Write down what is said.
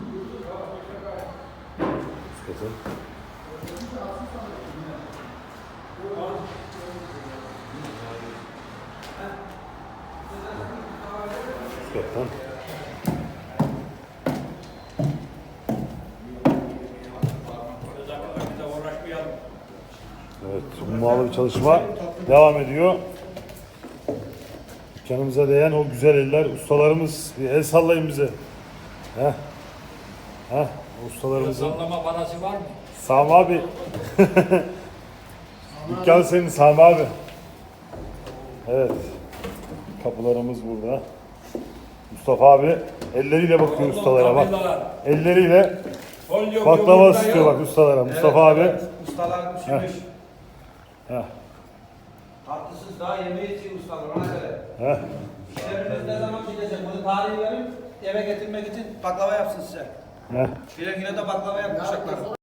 Nispeten. Nispeten. Evet, ummalı bir çalışma devam ediyor. Dükkanımıza değen o güzel eller, ustalarımız bir el sallayın bize. Heh. Heh, ustalarımızın. Sallama parası var mı? Sami abi. Dükkan senin Sami abi. Evet. Kapılarımız burada. Mustafa abi elleriyle bakıyor ustalara bak. Elleriyle baklava sıkıyor bak ustalara. Mustafa abi. Ustalar pişirmiş. Heh. Tatlısız daha yemeği için ustalar ona göre. Heh. Müşteriniz ne zaman gidecek? Bunu tarihi verin. Eve getirmek için baklava yapsın size. Heh. Güle güle de baklava yapacaklar.